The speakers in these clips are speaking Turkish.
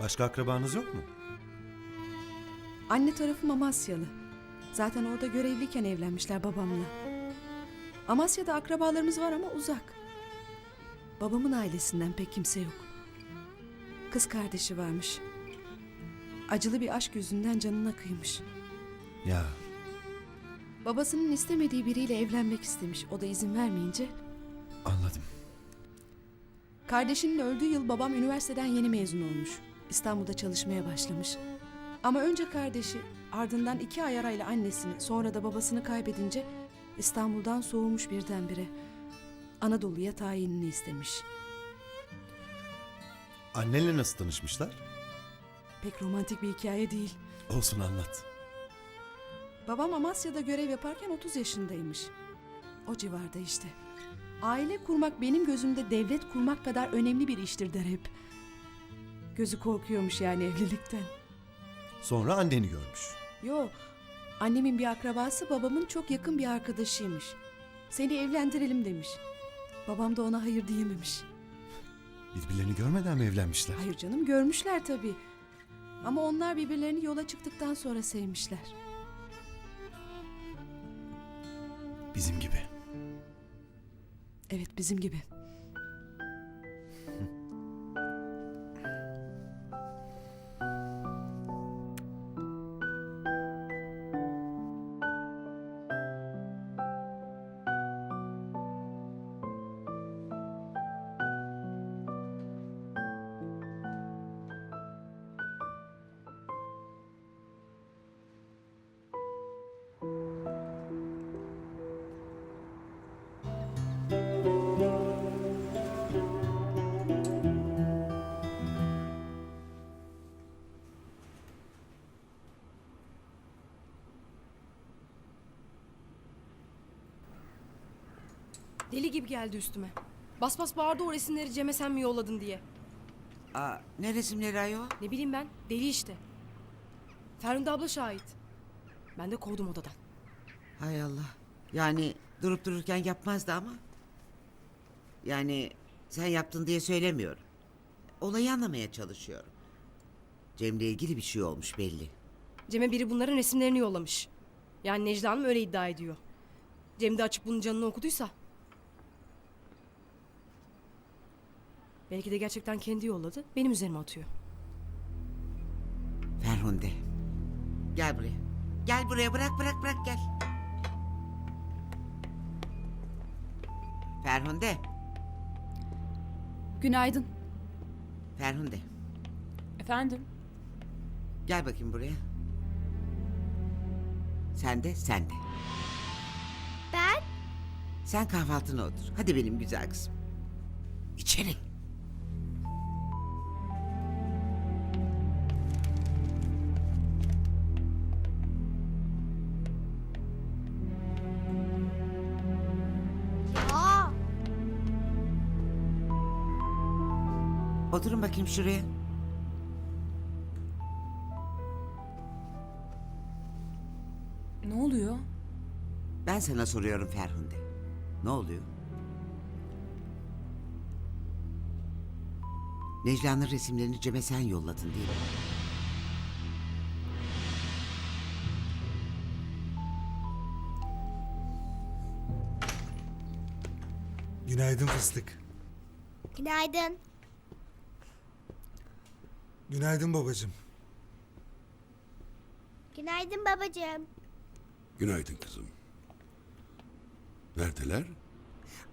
Başka akrabanız yok mu? Anne tarafım Amasyalı. Zaten orada görevliyken evlenmişler babamla. Amasya'da akrabalarımız var ama uzak. Babamın ailesinden pek kimse yok. Kız kardeşi varmış. Acılı bir aşk yüzünden canına kıymış. Ya Babasının istemediği biriyle evlenmek istemiş. O da izin vermeyince anladım. Kardeşinin öldüğü yıl babam üniversiteden yeni mezun olmuş. İstanbul'da çalışmaya başlamış. Ama önce kardeşi, ardından iki ay arayla annesini, sonra da babasını kaybedince İstanbul'dan soğumuş birdenbire. Anadolu'ya tayinini istemiş. Annenle nasıl tanışmışlar? Pek romantik bir hikaye değil. Olsun anlat. Babam Amasya'da görev yaparken 30 yaşındaymış. O civarda işte. Aile kurmak benim gözümde devlet kurmak kadar önemli bir iştir der hep. Gözü korkuyormuş yani evlilikten. Sonra anneni görmüş. Yo, annemin bir akrabası babamın çok yakın bir arkadaşıymış. Seni evlendirelim demiş. Babam da ona hayır diyememiş. Birbirlerini görmeden mi evlenmişler? Hayır canım görmüşler tabii. Ama onlar birbirlerini yola çıktıktan sonra sevmişler. Bizim gibi. Evet bizim gibi. Deli gibi geldi üstüme. Bas bas bağırdı o resimleri Cem'e sen mi yolladın diye. Aa, ne resimleri ayol? Ne bileyim ben deli işte. Ferhunde abla şahit. Ben de kovdum odadan. Hay Allah. Yani durup dururken yapmazdı ama. Yani sen yaptın diye söylemiyorum. Olayı anlamaya çalışıyorum. Cem'le ilgili bir şey olmuş belli. Cem'e biri bunların resimlerini yollamış. Yani Necla Hanım öyle iddia ediyor. Cem de açıp bunun canını okuduysa. Belki de gerçekten kendi yolladı. Benim üzerime atıyor. Ferhunde. Gel buraya. Gel buraya bırak bırak bırak gel. Ferhunde. Günaydın. Ferhunde. Efendim? Gel bakayım buraya. Sen de sen de. Ben? Sen kahvaltına otur. Hadi benim güzel kızım. İçeri. Oturun bakayım şuraya. Ne oluyor? Ben sana soruyorum Ferhunde. Ne oluyor? Necla'nın resimlerini Cem'e sen yolladın değil mi? Günaydın fıstık. günaydın. Günaydın babacığım. Günaydın babacığım. Günaydın kızım. Neredeler?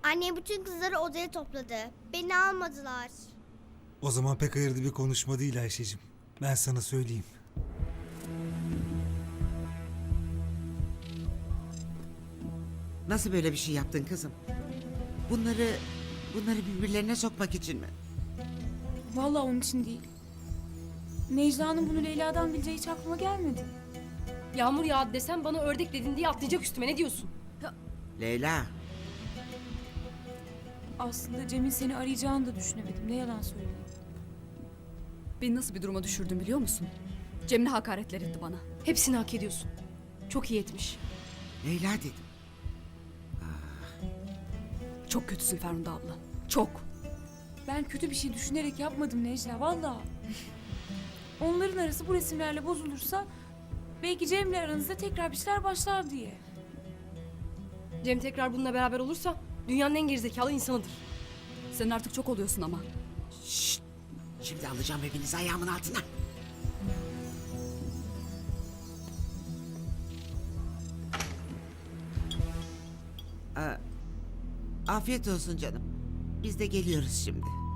Annem bütün kızları odaya topladı. Beni almadılar. O zaman pek hayırlı bir konuşma değil Ayşe'cim. Ben sana söyleyeyim. Nasıl böyle bir şey yaptın kızım? Bunları, bunları birbirlerine sokmak için mi? Vallahi onun için değil. Necla'nın bunu Leyla'dan bileceği hiç aklıma gelmedi. Yağmur yağdı desem bana ördek dedin diye atlayacak üstüme ne diyorsun? Leyla, Aslında Cem'in seni arayacağını da düşünemedim. Ne yalan söyleyeyim. Beni nasıl bir duruma düşürdün biliyor musun? Cem'le hakaretler etti bana. Hepsini hak ediyorsun. Çok iyi etmiş. Leyla dedim. Çok kötüsün Ferhunde abla. Çok. Ben kötü bir şey düşünerek yapmadım Necla valla. Onların arası bu resimlerle bozulursa belki Cem'le aranızda tekrar bir şeyler başlar diye. Cem tekrar bununla beraber olursa dünyanın en gerizekalı insanıdır. Sen artık çok oluyorsun ama. Şşt! Şimdi alacağım hepinizi ayağımın altına. Aa, afiyet olsun canım. Biz de geliyoruz şimdi.